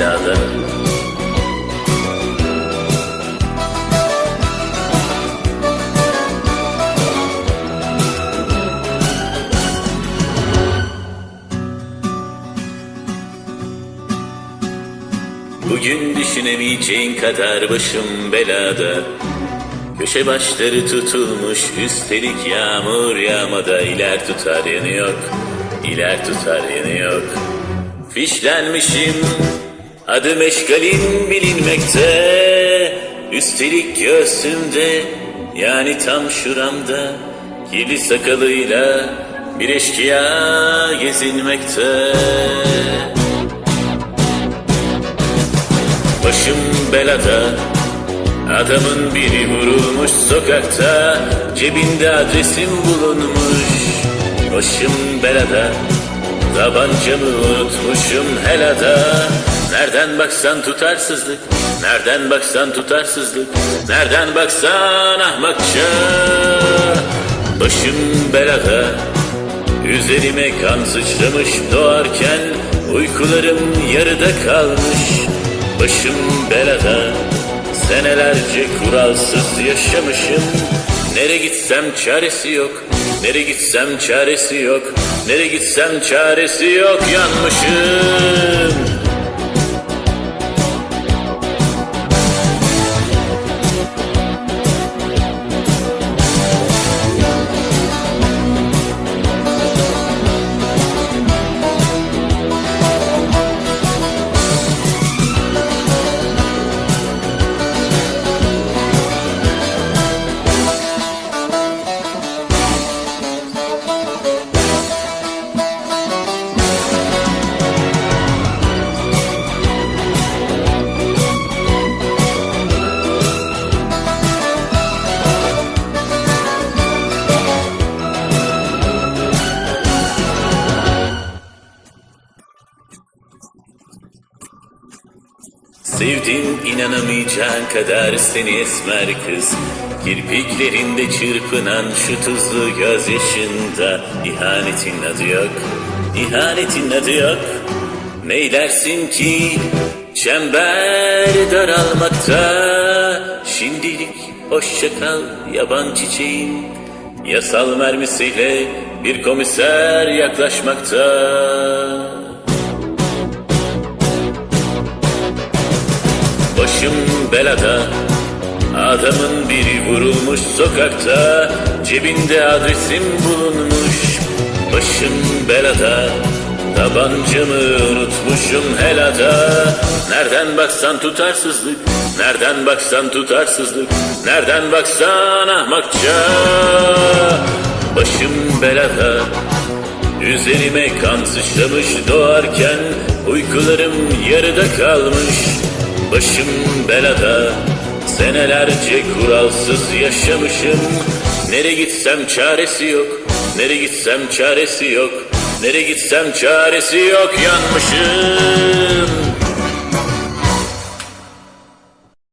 belada Bugün düşünemeyeceğin kadar başım belada. Köşe başları tutulmuş üstelik yağmur yağmada iler tutar yanı yok iler tutar yanı yok Fişlenmişim adım eşkalin bilinmekte. Üstelik göğsümde yani tam şuramda Kirli sakalıyla bir eşkıya gezinmekte. Başım belada Adamın biri vurulmuş sokakta Cebinde adresim bulunmuş. Başım belada Tabancamı unutmuşum helada Nereden baksan tutarsızlık Nereden baksan tutarsızlık Nereden baksan ahmakça. Başım belada Üzerime kan sıçramış doğarken Uykularım yarıda kalmış. Başım belada Senelerce kuralsız yaşamışım. Nere gitsem çaresi yok Nere gitsem çaresi yok Nere gitsem çaresi yok Yanmışım Sevdim inanamayacağın kadar seni esmer kız. Kirpiklerinde çırpınan şu tuzlu gözyaşında ihanetin adı yok, ihanetin adı yok. Neylersin ki çember daralmakta Şimdilik hoşça kal yaban çiçeğin Yasal mermisiyle bir komiser yaklaşmakta Başım belada Adamın biri vurulmuş sokakta Cebinde adresim bulunmuş Başım belada Tabancamı unutmuşum helada. Nereden baksan tutarsızlık Nereden baksan tutarsızlık Nereden baksan ahmakça. Başım belada Üzerime kan sıçramış doğarken Uykularım yarıda kalmış Başım belada Senelerce kuralsız yaşamışım. Nere gitsem çaresi yok Nere gitsem çaresi yok Nere gitsem çaresi yok Yanmışım